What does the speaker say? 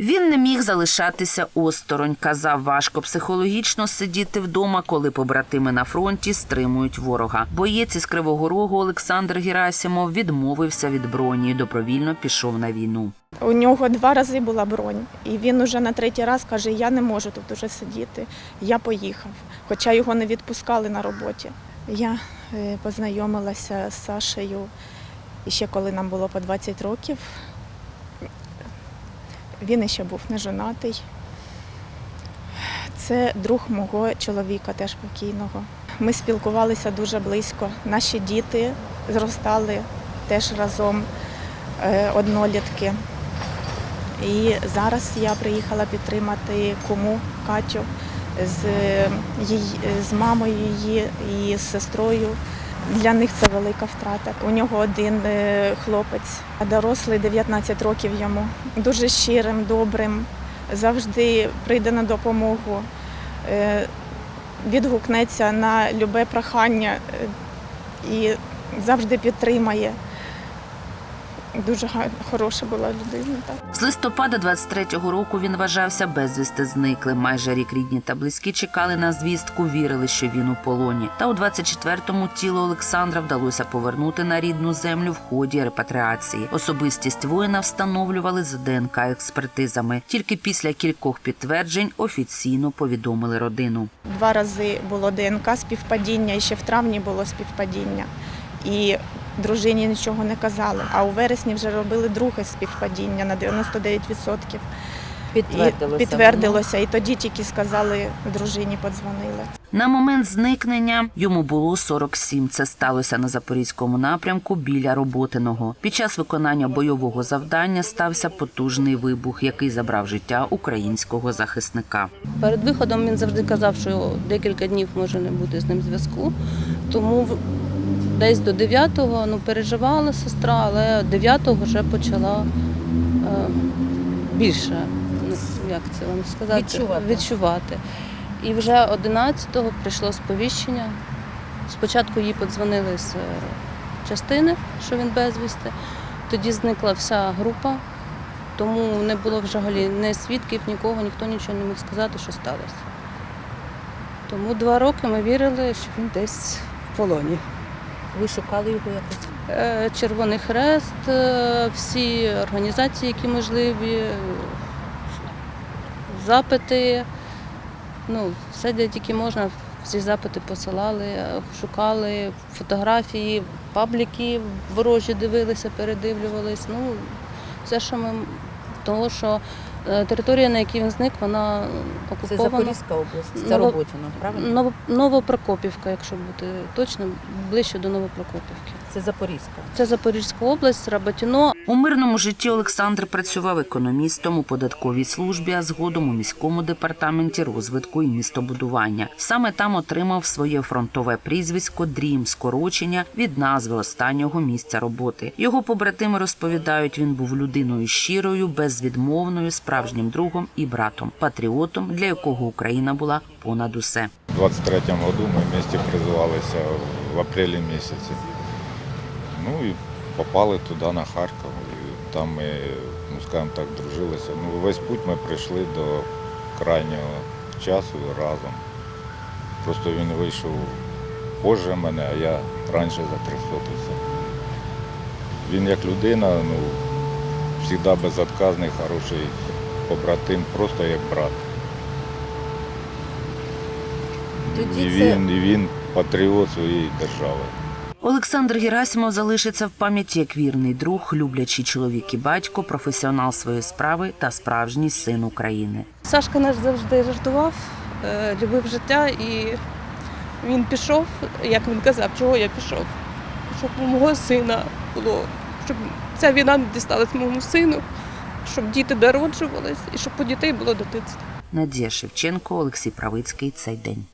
Він не міг залишатися осторонь. Казав, важко психологічно сидіти вдома, коли побратими на фронті стримують ворога. Боєць із Кривого Рогу Олександр Герасимов відмовився від броні і добровільно пішов на війну. У нього два рази була бронь, і він уже на третій раз каже: Я не можу тут уже сидіти. Я поїхав, хоча його не відпускали на роботі. Я е, познайомилася з Сашею ще коли нам було по 20 років. Він ще був не жонатий. Це друг мого чоловіка, теж покійного. Ми спілкувалися дуже близько. Наші діти зростали теж разом, е, однолітки. І зараз я приїхала підтримати куму Катю з, її, з мамою її і з сестрою. Для них це велика втрата. У нього один е, хлопець, дорослий 19 років йому. Дуже щирим, добрим, завжди прийде на допомогу, е, відгукнеться на любе прохання е, і завжди підтримає. Дуже га- хороша була людина. Так. З листопада 23-го року він вважався безвісти зниклим. Майже рік рідні та близькі чекали на звістку, вірили, що він у полоні. Та у 24-му тіло Олександра вдалося повернути на рідну землю в ході репатріації. Особистість воїна встановлювали з ДНК експертизами. Тільки після кількох підтверджень офіційно повідомили родину. Два рази було ДНК співпадіння, і ще в травні було співпадіння. І дружині нічого не казали. А у вересні вже робили друге співпадіння на 99%. І Підтвердилося. підтвердилося. І тоді тільки сказали дружині, подзвонили. На момент зникнення йому було 47. Це сталося на запорізькому напрямку біля Роботиного. Під час виконання бойового завдання стався потужний вибух, який забрав життя українського захисника. Перед виходом він завжди казав, що декілька днів може не бути з ним зв'язку. Тому в- десь до 9-го ну, переживала сестра, але 9-го вже почала е, більше, ну, як це вам сказати, Відчувати. відчувати. І вже 11-го прийшло сповіщення. Спочатку їй подзвонили з е, частини, що він безвісти. Тоді зникла вся група, тому не було взагалі ні свідків, нікого, ніхто нічого не міг сказати, що сталося. Тому два роки ми вірили, що він десь в полоні. Ви шукали його якось? Е, Червоний Хрест, е, всі організації, які можливі, е, запити. Ну, все, де тільки можна, всі запити посилали, шукали фотографії, пабліки ворожі дивилися, передивлювались. Ну, все, що ми. Тому що територія, на якій він зник, вона Це окупована. Запорізька область, це Ново- Роботіно, правильно? Ново- Новопрокопівка, якщо бути точним, ближче до Новопрокопівки. Це Запорізька. Це Запорізька область, Работіно. У мирному житті Олександр працював економістом у податковій службі, а згодом у міському департаменті розвитку і містобудування. Саме там отримав своє фронтове прізвисько Дрім скорочення від назви останнього місця роботи. Його побратими розповідають, він був людиною щирою, безвідмовною, справжнім другом і братом, патріотом, для якого Україна була понад усе. В 23-му году мы вместе призывалися в апрелі місяці. Ну і попали туди на Харків. І там ми, ну скажімо так, дружилися. Ну, весь путь ми прийшли до крайнього часу разом. Просто він вийшов позже мене, а я раніше затрисотився. Він як людина, ну, завжди безотказний, хороший побратим, просто як брат. Тоді І це- він, і він патріот своєї держави. Олександр Герасимов залишиться в пам'яті як вірний друг, люблячий чоловік і батько, професіонал своєї справи та справжній син України. Сашка наш завжди жартував, е, любив життя і він пішов, як він казав, чого я пішов. Щоб у мого сина було, щоб ця війна не дісталась моєму сину, щоб діти дороджувались, і щоб у дітей було дитинство. Надія Шевченко, Олексій Правицький. Цей день.